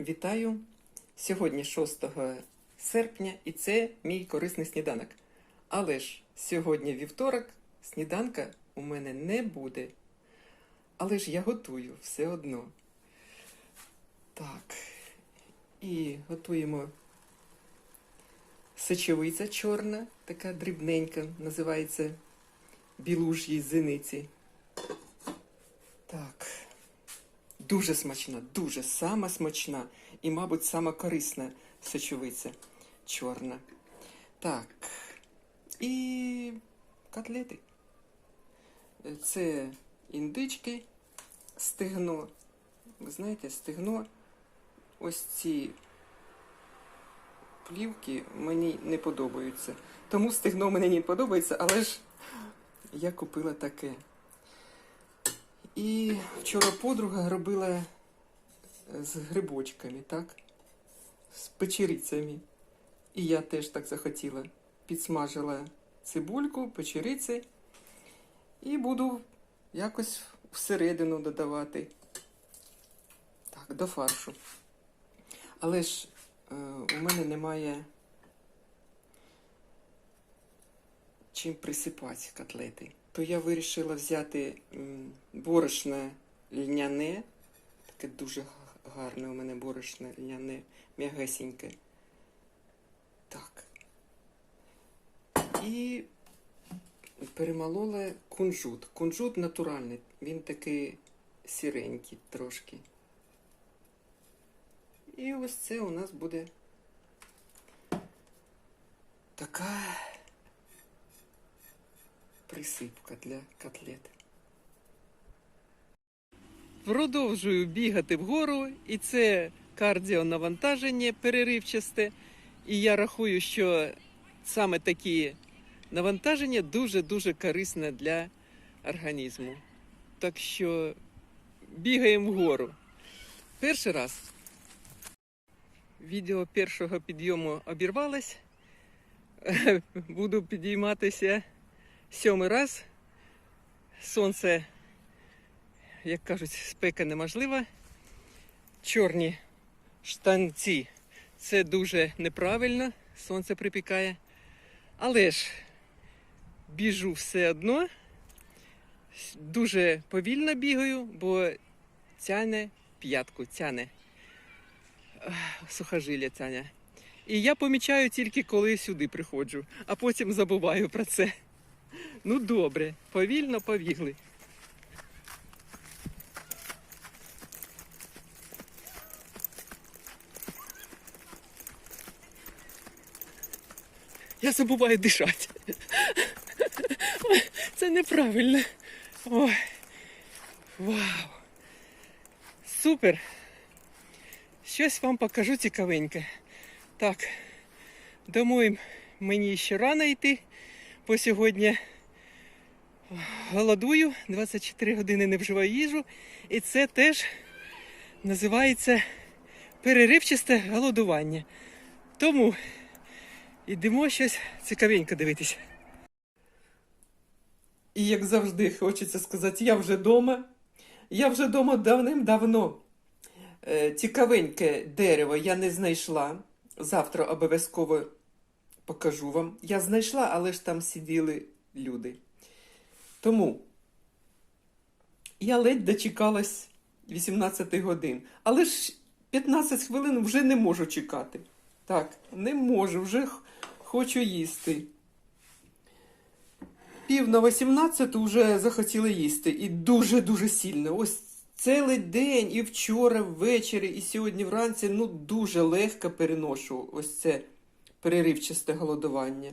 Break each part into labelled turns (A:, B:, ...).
A: Вітаю! Сьогодні 6 серпня і це мій корисний сніданок. Але ж сьогодні вівторок, сніданка у мене не буде. Але ж я готую все одно. Так. І готуємо сечовиця чорна, така дрібненька, називається білуж'ї зениці. Так. Дуже смачна, дуже сама смачна і, мабуть, сама корисна сочовиця чорна. Так. І котлети. Це індички, стегно. Ви знаєте, стегно. Ось ці плівки мені не подобаються. Тому стегно мені не подобається, але ж я купила таке. І вчора подруга робила е, з грибочками, так? З печерицями. І я теж так захотіла. Підсмажила цибульку, печериці і буду якось всередину додавати. Так, до фаршу. Але ж е, у мене немає чим присипати котлети то я вирішила взяти м, борошно льняне, таке дуже гарне у мене борошно льняне, м'ягесеньке. Так. І перемолола кунжут. Кунжут натуральний, він такий сіренький трошки. І ось це у нас буде така присипка для котлет. Продовжую бігати вгору, і це кардіонавантаження переривчасте. І я рахую, що саме такі навантаження дуже-дуже корисне для організму. Так що бігаємо вгору. Перший раз відео першого підйому обірвалось. Буду підійматися сьомий раз. Сонце, як кажуть, спека неможлива. Чорні штанці це дуже неправильно, сонце припікає. Але ж біжу все одно, дуже повільно бігаю, бо тяне п'ятку, тяне сухожилля тяне. І я помічаю тільки коли сюди приходжу, а потім забуваю про це. Ну добре, повільно побігли. Я забуваю дишати. Це неправильно. Ой. Вау. Супер. Щось вам покажу цікавеньке. Так, домой мені ще рано йти, бо сьогодні голодую, 24 години не вживаю їжу, і це теж називається переривчасте голодування. Тому йдемо щось цікавенько дивитися. І як завжди хочеться сказати, я вже вдома. Я вже вдома давним-давно. Е, Цікавеньке дерево я не знайшла. Завтра обов'язково покажу вам. Я знайшла, але ж там сиділи люди. Тому я ледь дочекалась 18 годин. Але ж 15 хвилин вже не можу чекати. Так, не можу, вже хочу їсти. Пів на 18 вже захотіли їсти. І дуже-дуже сильно. Ось цілий день, і вчора ввечері, і сьогодні вранці ну дуже легко переношу ось це переривчасте голодування.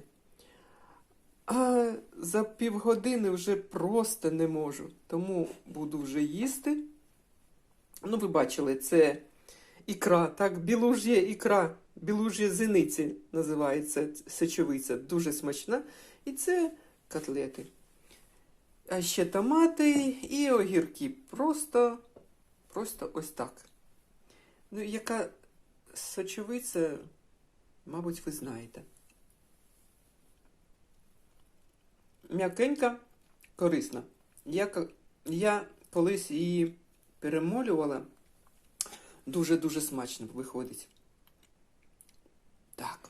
A: А за півгодини вже просто не можу. Тому буду вже їсти. Ну, ви бачили, це ікра, так, білуж'я ікра, білуж'я зениці називається сечовиця. Дуже смачна. І це котлети. А ще томати і огірки. Просто, просто ось так. Ну, яка сочовиця, мабуть, ви знаєте. М'якенька, корисна. Я, я колись її перемолювала дуже-дуже смачно виходить. Так.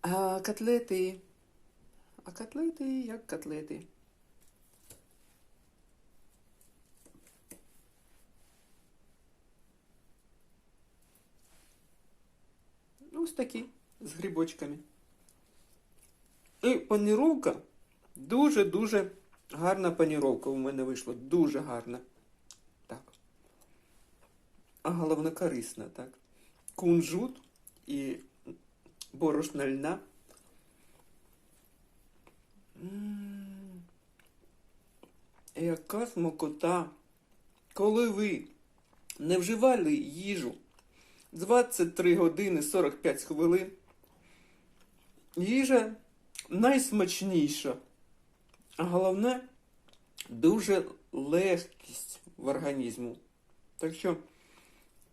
A: А котлети. А котлети як котлети. Ось такі з грибочками. І паніровка дуже-дуже гарна паніровка у мене вийшла. Дуже гарна. Так. А головне корисна, так. Кунжут і борошна льна. Яка смакота. Коли ви не вживали їжу 23 години 45 хвилин, їжа найсмачніша. А головне дуже легкість в організму. Так що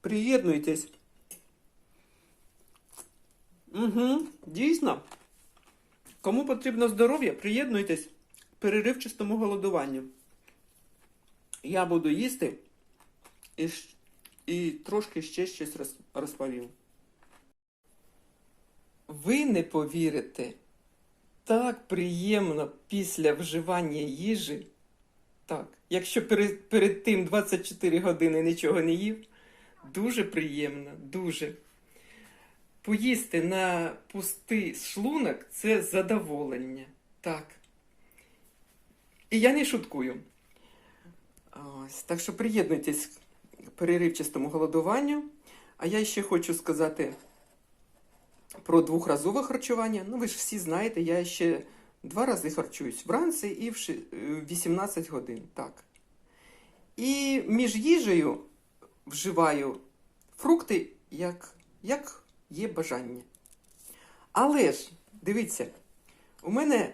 A: приєднуйтесь. Угу, дійсно. Кому потрібно здоров'я, приєднуйтесь к переривчастому голодуванню. Я буду їсти і, і трошки ще щось роз- розповім. Ви не повірите, так приємно після вживання їжі. Так, якщо перед, перед тим 24 години нічого не їв, дуже приємно, дуже. Поїсти на пустий шлунок це задоволення. Так. І я не шуткую. Ось, так що приєднуйтесь переривчастому голодуванню. А я ще хочу сказати про двохразове харчування. Ну, ви ж всі знаєте, я ще два рази харчуюсь вранці і в е, 18 годин. Так. І між їжею вживаю фрукти, як, як є бажання. Але ж, дивіться, у мене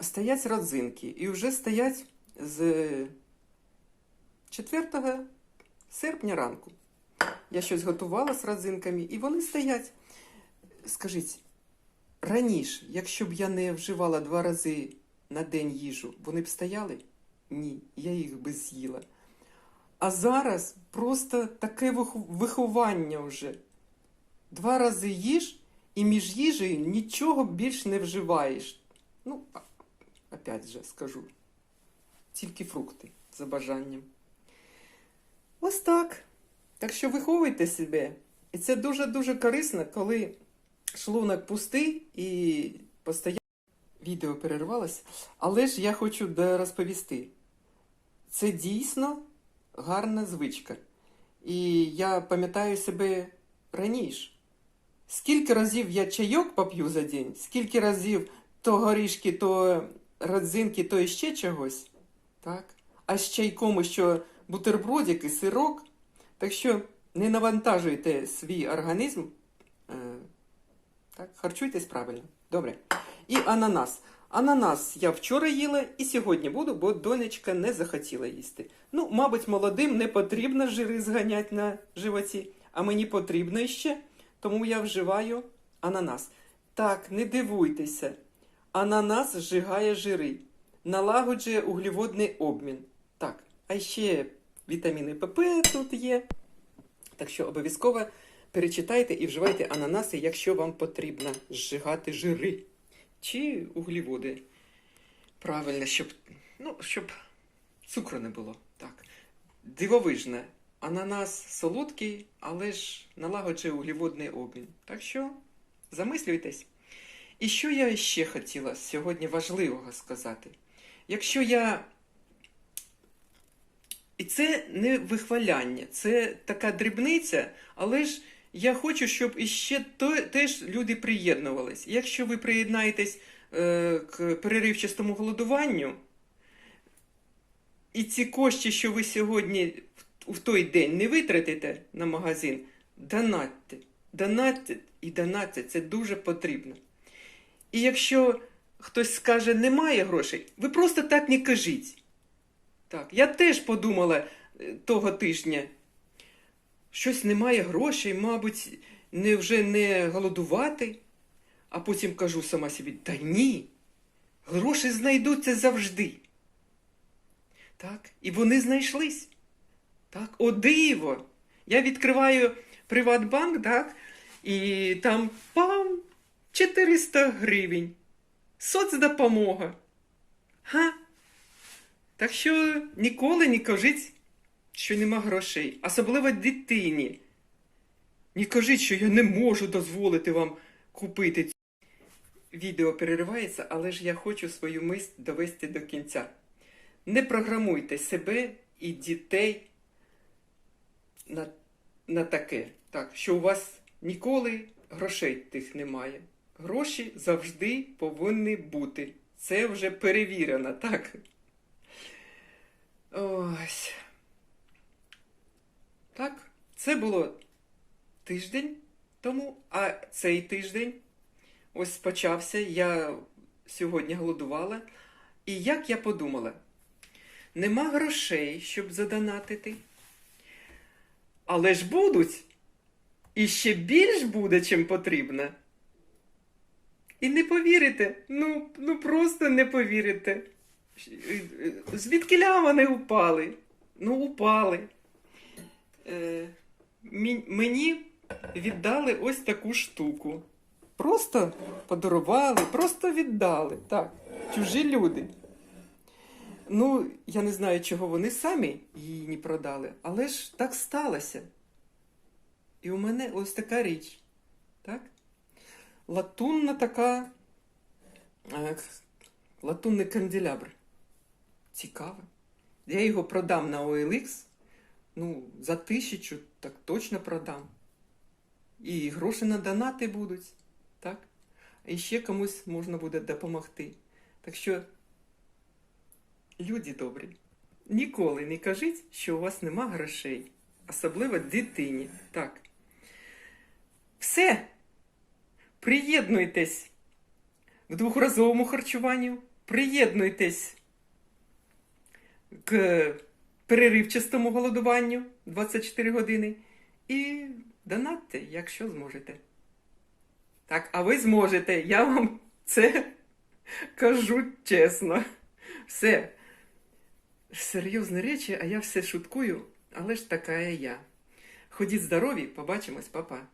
A: стоять родзинки, і вже стоять з 4 серпня ранку. Я щось готувала з родзинками, і вони стоять. Скажіть, раніше, якщо б я не вживала два рази на день їжу, вони б стояли? Ні, я їх би з'їла. А зараз просто таке виховання вже. Два рази їж, і між їжею нічого більш не вживаєш. Ну, опять же скажу. Тільки фрукти за бажанням. Ось так. Так що виховуйте себе. І це дуже-дуже корисно, коли шлунок пустий і постійно відео перервалось. Але ж я хочу розповісти. Це дійсно гарна звичка. І я пам'ятаю себе раніше. Скільки разів я чайок поп'ю за день, скільки разів то горішки, то родзинки, то іще чогось. Так? А з чайком ще бутербродик і сирок. Так що не навантажуйте свій організм. Е, так, харчуйтесь правильно. Добре. І ананас. Ананас я вчора їла і сьогодні буду, бо донечка не захотіла їсти. Ну, мабуть, молодим не потрібно жири зганяти на животі, а мені потрібно ще, тому я вживаю ананас. Так, не дивуйтеся. Ананас зжигає жири, налагоджує углеводний обмін. Так, а ще вітаміни ПП тут є. Так що обов'язково перечитайте і вживайте ананаси, якщо вам потрібно зжигати жири чи углеводи. Правильно, щоб, ну, щоб цукру не було. Так. Дивовижне. Ананас солодкий, але ж налагоджує углеводний обмін. Так що замислюйтесь. І що я ще хотіла сьогодні важливого сказати? Якщо я. І це не вихваляння, це така дрібниця, але ж я хочу, щоб іще теж люди приєднувались. Якщо ви приєднаєтесь е, к переривчастому голодуванню, і ці кошти, що ви сьогодні в той день не витратите на магазин, донатьте. Донатьте і донатьте, це дуже потрібно. І якщо хтось скаже, немає грошей, ви просто так не кажіть. Так, я теж подумала е, того тижня. Щось немає грошей, мабуть, не, вже не голодувати. А потім кажу сама собі, та ні, гроші знайдуться завжди. Так, і вони знайшлись. Так, о диво! Я відкриваю Приватбанк, так, і там пам 400 гривень. Соцдопомога. Га? Так що ніколи не кажіть, що нема грошей, особливо дитині. Не кажіть, що я не можу дозволити вам купити. Відео переривається, але ж я хочу свою мисль довести до кінця. Не програмуйте себе і дітей на, на таке, так, що у вас ніколи грошей тих немає. Гроші завжди повинні бути. Це вже перевірено, так? Ось. Так, це було тиждень тому, а цей тиждень ось почався. Я сьогодні голодувала. І як я подумала, нема грошей, щоб задонатити. Але ж будуть. І ще більш буде, чим потрібно. І не повірите, ну, ну просто не повірите. Звідки вони упали? Ну, упали. Е, мені віддали ось таку штуку. Просто подарували, просто віддали. Так, чужі люди. Ну, я не знаю, чого вони самі її не продали, але ж так сталося. І у мене ось така річ. Так? Латунна така. е, Латунний канделябр. Цікаво. Я його продам на OLX. Ну, за тисячу так точно продам. І гроші на донати будуть. Так? І ще комусь можна буде допомогти. Так що, люди добрі, ніколи не кажіть, що у вас нема грошей. Особливо дитині. Так. Все. Приєднуйтесь к двохразовому харчуванню. Приєднуйтесь к переривчастому голодуванню 24 години. І донатьте, якщо зможете. Так, а ви зможете. Я вам це кажу чесно. Все. Серйозні речі, а я все шуткую, але ж така я. Ходіть здорові, побачимось, папа.